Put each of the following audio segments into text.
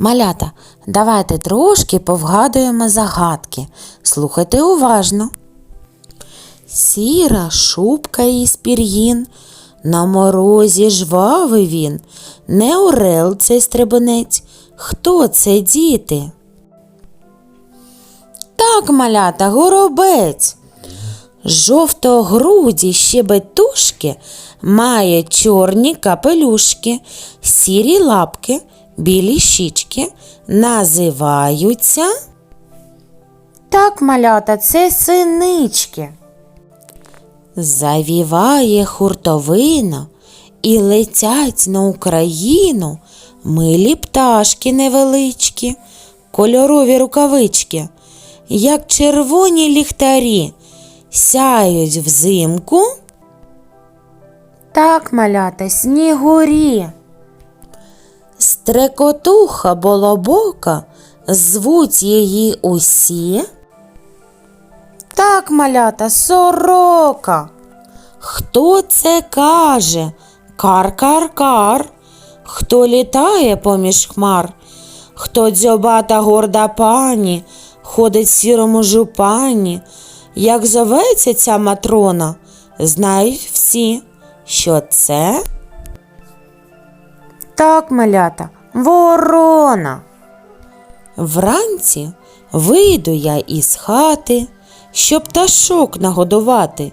Малята, давайте трошки повгадуємо загадки. Слухайте уважно. Сіра шубка із пір'їн, на морозі жвавий він. Не орел цей стрибунець. Хто це діти? Так, малята, горобець. Жовтогруді щебетушки має чорні капелюшки, сірі лапки, білі щічки називаються. Так, малята, це синички. Завіває хуртовина і летять на Україну милі пташки невеличкі, кольорові рукавички, як червоні ліхтарі, сяють взимку. Так, малята, снігурі. Стрекотуха болобока, звуть її усі. Так, малята, сорока. Хто це каже? Кар-кар-кар. Хто літає поміж хмар? Хто дзьобата горда пані, ходить в сірому жупані. Як зоветься ця матрона, знають всі, що це. Так, малята, ворона. Вранці вийду я із хати, щоб пташок нагодувати.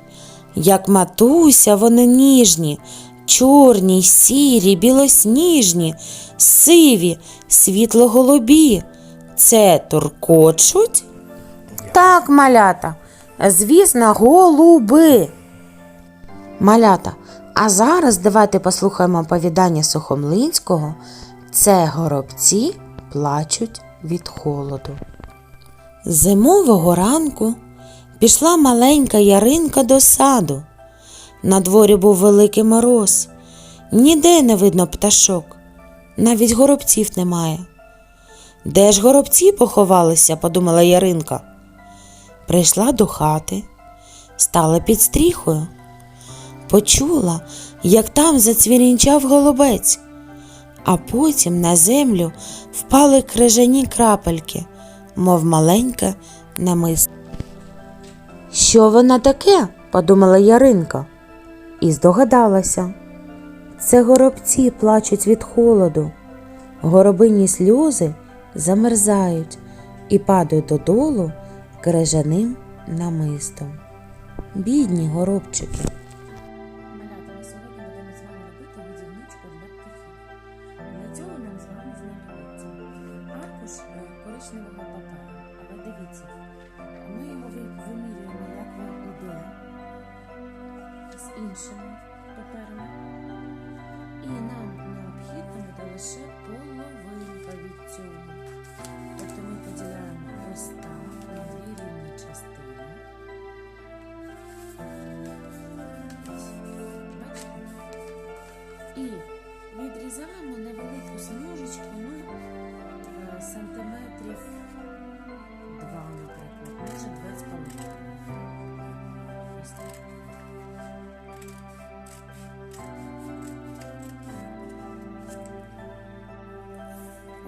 Як матуся, вони ніжні, чорні, сірі, білосніжні, сиві, світло-голубі. Це туркочуть? Так, малята, звісно, голуби. Малята, а зараз давайте послухаємо оповідання Сухомлинського. Це горобці плачуть від холоду. Зимового ранку пішла маленька яринка до саду. На дворі був великий мороз. Ніде не видно пташок, навіть горобців немає. Де ж горобці поховалися, подумала Яринка. Прийшла до хати, стала під стріхою. Почула, як там зацвірінчав голубець, а потім на землю впали крижані крапельки, мов маленьке намис. Що воно таке? подумала Яринка і здогадалася. Це горобці плачуть від холоду. Горобині сльози замерзають і падають додолу крижаним намистом. Бідні горобчики. Коричневого паперу. Але дивіться, ми його ви- вимірюємо, як він іде з іншими паперами. І нам необхідно буде лише половинка від цього. Тобто ми поділяємо ось на дві рівні частини. Бачите? І відрізаємо невелику смужечку, ну, сантиметрів 2, наприклад, може 2,5. Ось так.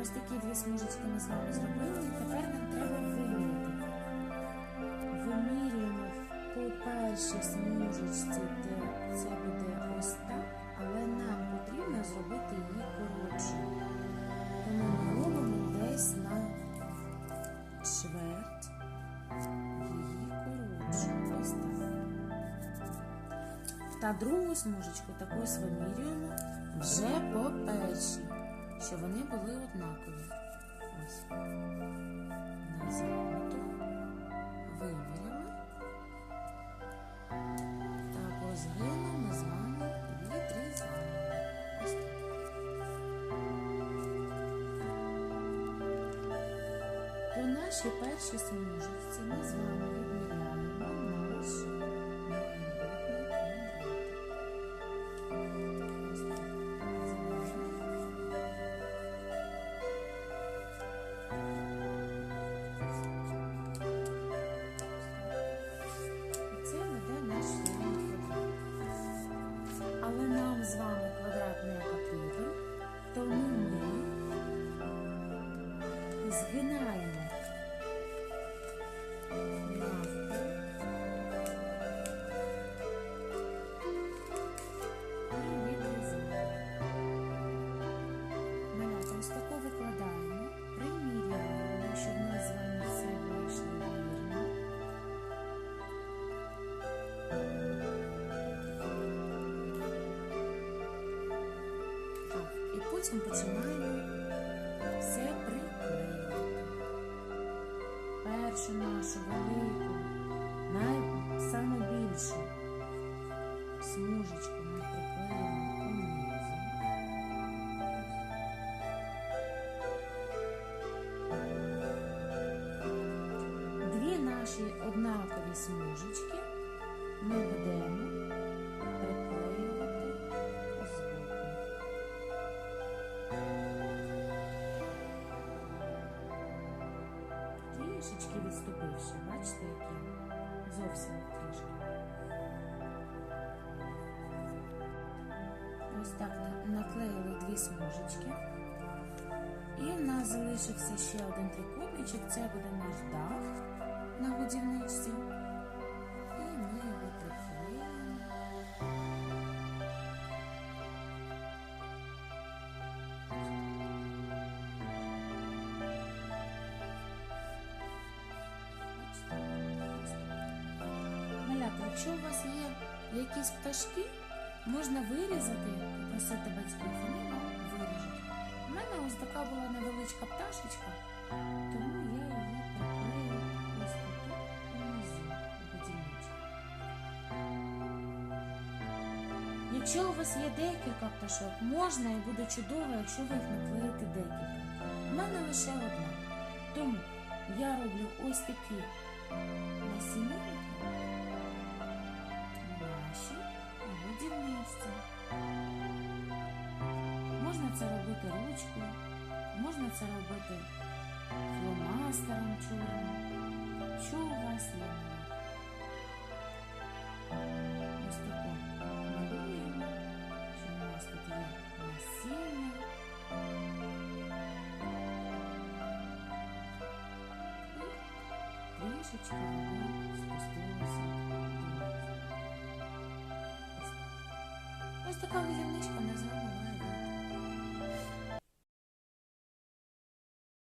Ось такі дві смужечки ми з вами зробили. Тепер нам треба виміряти. Вимірюємо по першій смужечці, Та другу смужечку також вимірюємо вже по першій, щоб вони були однакові. Ось. На виміряємо. Та по згину ми з вами відрізаємо. Ось так. По нашій першій смужці ми з вами відміряємо Потім починаємо все приклеювати. Першу нашу велику, най... смужечку ми приклеїмо унизу. Дві наші однакові смужечки ми будемо приклеювати відступивши, бачите, які зовсім трішки. Ось так наклеїли дві смужечки. І в нас залишився ще один трикутничок, це буде наш дах на годівничці. Якщо у вас є якісь пташки, можна вирізати, попросити батьків, вони вам виріжуть. У мене ось така була невеличка пташечка, тому я її приклею ось тут унизу у годівничку. Якщо у вас є декілька пташок, можна і буде чудово, якщо ви їх наклеїте декілька. У мене лише одна. Тому я роблю ось такі насінинки наші годівничці. Можна це робити ручкою, можна це робити фломастером чорним. Що у вас є? Ось таку малюємо, що у нас тут є насіння. І трішечки воно Ось. Така візівничка не з вами